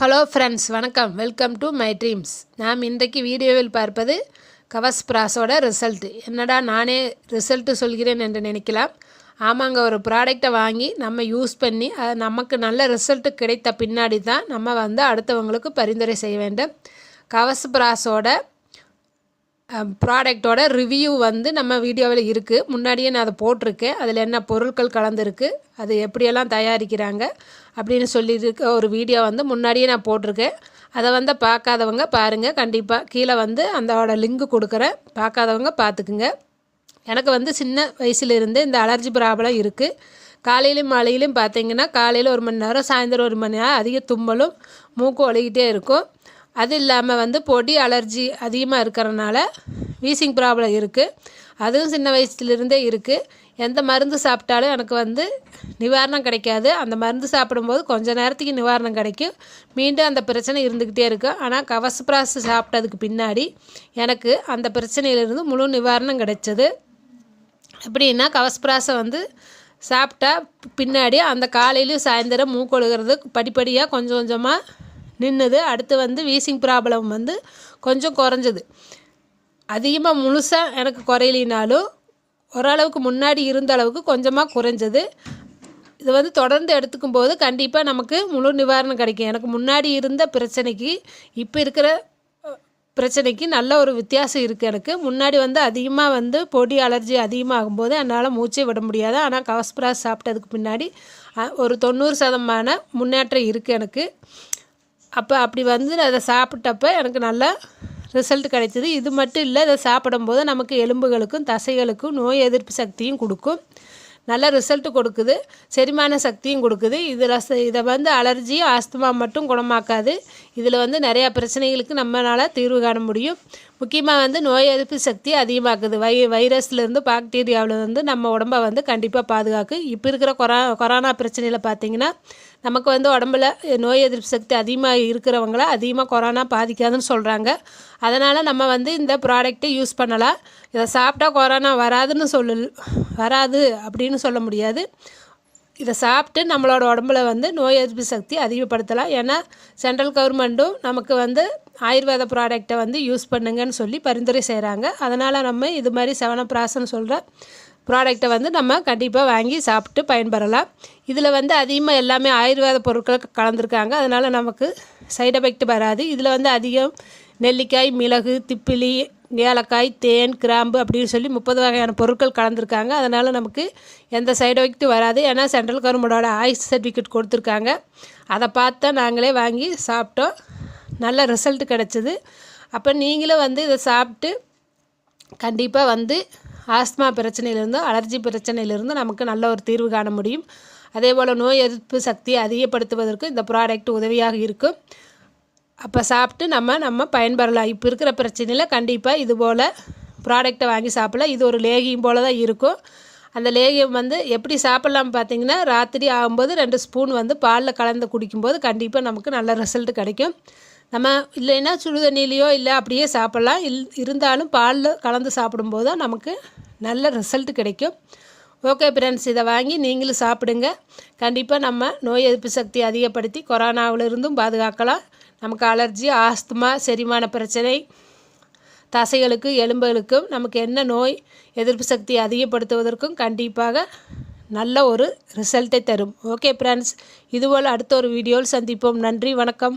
Hello friends வணக்கம். Welcome to my dreams நாம் இன்றைக்கு வீடியோவில் பார்ப்பது கவஸ் ப்ராஸோட ரிசல்ட் என்னடா நானே ரிசல்ட்டு சொல்கிறேன் என்று நினைக்கலாம். ஆமாங்க ஒரு ப்ராடக்டை வாங்கி நம்ம யூஸ் பண்ணி அது நமக்கு நல்ல ரிசல்ட்டு கிடைத்த பின்னாடி தான் நம்ம வந்து அடுத்தவங்களுக்கு பரிந்துரை செய்ய வேண்டும். கவஸ் ப்ராஸோட ப்ராடக்டோட ரிவ்யூ வந்து நம்ம வீடியோவில் இருக்குது முன்னாடியே நான் அதை போட்டிருக்கேன். அதில் என்ன பொருட்கள் கலந்துருக்கு அது எப்படியெல்லாம் தயாரிக்கிறாங்க அப்படின்னு சொல்லியிருக்க ஒரு வீடியோ வந்து முன்னாடியே நான் போட்டிருக்கேன். அதை வந்து பார்க்காதவங்க பாருங்கள் கண்டிப்பாக கீழே வந்து அதோட லிங்க் கொடுக்குறேன். பார்க்காதவங்க பார்த்துக்குங்க. எனக்கு வந்து சின்ன வயசுலேருந்து இந்த அலர்ஜி ப்ராப்ளம் இருக்குது காலையிலும் மாலையிலும் பார்த்தீங்கன்னா காலையில் ஒரு மணி நேரம் சாயந்தரம் ஒரு மணி நேரம் அதிக தும்மலும் மூக்கு ஒழுகிட்டே இருக்கும். அது இல்லாமல் வந்து பொடி அலர்ஜி அதிகமாக இருக்கிறனால வீசிங் ப்ராப்ளம் இருக்குது அதுவும் சின்ன வயசுலேருந்தே இருக்குது எந்த மருந்து சாப்பிட்டாலும் எனக்கு வந்து நிவாரணம் கிடைக்காது. அந்த மருந்து சாப்பிடும்போது கொஞ்ச நேரத்துக்கு நிவாரணம் கிடைக்கும். மீண்டும் அந்த பிரச்சனை இருந்துக்கிட்டே இருக்கும். ஆனால் கவசப்பிராசு சாப்பிட்டதுக்கு பின்னாடி எனக்கு அந்த பிரச்சனையிலிருந்து முழு நிவாரணம் கிடைச்சது. எப்படின்னா கவசப்பிராசை வந்து சாப்பிட்டா பின்னாடி அந்த காலையிலையும் சாயந்தரம் மூக்கொழுகிறது படிப்படியாக கொஞ்சம் கொஞ்சமாக நின்றுது அடுத்து வந்து வீசிங் ப்ராப்ளம் வந்து கொஞ்சம் குறைஞ்சது. அதிகமாக முழுசாக எனக்கு குறையிலினாலும் ஓரளவுக்கு முன்னாடி இருந்த அளவுக்கு கொஞ்சமாக குறைஞ்சது. இது வந்து தொடர்ந்து எடுத்துக்கும் போது கண்டிப்பாக நமக்கு முழு நிவாரணம் கிடைக்கும். எனக்கு முன்னாடி இருந்த பிரச்சனைக்கு இப்போ இருக்கிற பிரச்சனைக்கு நல்ல ஒரு வித்தியாசம் இருக்குது எனக்கு. முன்னாடி வந்து அதிகமாக வந்து பொடி அலர்ஜி அதிகமாகும் போது என்னால் மூச்சே விட முடியாது. ஆனால் கவஸ்பிராஸ் சாப்பிட்டதுக்கு பின்னாடி ஒரு தொண்ணூறு சதமான முன்னேற்றம் இருக்குது எனக்கு. அப்போ அப்படி வந்து அதை சாப்பிட்டப்ப எனக்கு நல்ல ரிசல்ட் கிடைச்சிது. இது மட்டும் இல்லை இதை சாப்பிடும்போது நமக்கு எலும்புகளுக்கும் தசைகளுக்கும் நோய் எதிர்ப்பு சக்தியும் கொடுக்கும். நல்ல ரிசல்ட்டு கொடுக்குது. செரிமான சக்தியும் கொடுக்குது. இதில் இதை வந்து அலர்ஜி ஆஸ்துமா மட்டும் குணமாக்காது. இதில் வந்து நிறையா பிரச்சனைகளுக்கு நம்மளால் தீர்வு காண முடியும். முக்கியமாக வந்து நோய் எதிர்ப்பு சக்தி அதிகமாக்குது. வை வைரஸ்லேருந்து பாக்டீரியாவில் வந்து நம்ம உடம்பை வந்து கண்டிப்பாக பாதுகாக்கு. இப்போ இருக்கிற கொரா கொரோனா பிரச்சனையில் பார்த்திங்கன்னா நமக்கு வந்து உடம்புல நோய் எதிர்ப்பு சக்தி அதிகமாக இருக்கிறவங்கள அதிகமாக கொரோனா பாதிக்காதுன்னு சொல்கிறாங்க அதனால் நம்ம வந்து இந்த ப்ராடக்ட்டை யூஸ் பண்ணலாம். இதை சாப்பிட்டா கொரோனா வராதுன்னு சொல்லு வராது அப்படின்னு சொல்ல முடியாது. இதை சாப்பிட்டு நம்மளோட உடம்புல வந்து நோய் எதிர்ப்பு சக்தி அதிகப்படுத்தலாம். ஏன்னா சென்ட்ரல் கவர்மெண்ட்டும் நமக்கு வந்து ஆயுர்வேத ப்ராடக்டை வந்து யூஸ் பண்ணுங்கன்னு சொல்லி பரிந்துரை செய்கிறாங்க அதனால் நம்ம இது மாதிரி செவனப்ராசன்னு சொல்கிற ப்ராடக்டை வந்து நம்ம கண்டிப்பாக வாங்கி சாப்பிட்டு பயன்பெறலாம். இதில் வந்து அதிகமாக எல்லாமே ஆயுர்வேத பொருட்கள் கலந்துருக்காங்க. அதனால் நமக்கு சைடு எஃபெக்ட் வராது. இதில் வந்து அதிகம் நெல்லிக்காய் மிளகு திப்பிலி ஏலக்காய் தேன் கிராம்பு அப்படின்னு சொல்லி முப்பது வகையான பொருட்கள் கலந்துருக்காங்க. அதனால் நமக்கு எந்த சைடு எஃபெக்ட்டும் வராது. ஏன்னா சென்ட்ரல் கவர்மெண்டோட ஆயுஷ் சர்டிஃபிகேட் கொடுத்துருக்காங்க. அதை பார்த்து நாங்களே வாங்கி சாப்பிட்டோம். நல்ல ரிசல்ட் கிடச்சிது. அப்போ நீங்களும் வந்து இதை சாப்பிட்டு கண்டிப்பாக வந்து ஆஸ்துமா பிரச்சனையிலிருந்தும் அலர்ஜி பிரச்சனையிலேருந்து நமக்கு நல்ல ஒரு தீர்வு காண முடியும். அதே போல் நோய் எதிர்ப்பு சக்தியை அதிகப்படுத்துவதற்கு இந்த ப்ராடக்ட் உதவியாக இருக்கும். அப்போ சாப்பிட்டு நம்ம நம்ம பயன்பெறலாம். இப்போ இருக்கிற பிரச்சனையில் கண்டிப்பாக இது போல் ப்ராடக்டை வாங்கி சாப்பிடலாம். இது ஒரு லேகியம் போல் தான் இருக்கும். அந்த லேகியம் வந்து எப்படி சாப்பிட்லாம் பார்த்தீங்கன்னா ராத்திரி ஆகும்போது ரெண்டு ஸ்பூன் வந்து பாலில் கலந்து குடிக்கும்போது கண்டிப்பாக நமக்கு நல்ல ரிசல்ட் கிடைக்கும். நம்ம இல்லைன்னா சுடு தண்ணிலேயோ இல்லை அப்படியே சாப்பிட்லாம். இல் இருந்தாலும் பாலில் கலந்து சாப்பிடும்போது தான் நமக்கு நல்ல ரிசல்ட் கிடைக்கும். ஓகே ஃப்ரெண்ட்ஸ் இதை வாங்கி நீங்களும் சாப்பிடுங்க. கண்டிப்பாக நம்ம நோய் எதிர்ப்பு சக்தி அதிகப்படுத்தி கொரோனாவிலிருந்தும் பாதுகாக்கலாம். நமக்கு அலர்ஜி ஆஸ்துமா செரிமான பிரச்சனை தசைகளுக்கு எலும்புகளுக்கும் நமக்கு என்ன நோய் எதிர்ப்பு சக்தி அதிகப்படுத்துவதற்கும் கண்டிப்பாக நல்ல ஒரு ரிசல்ட்டை தரும். ஓகே ஃப்ரெண்ட்ஸ் இதுபோல் அடுத்த ஒரு வீடியோவில் சந்திப்போம். நன்றி வணக்கம்.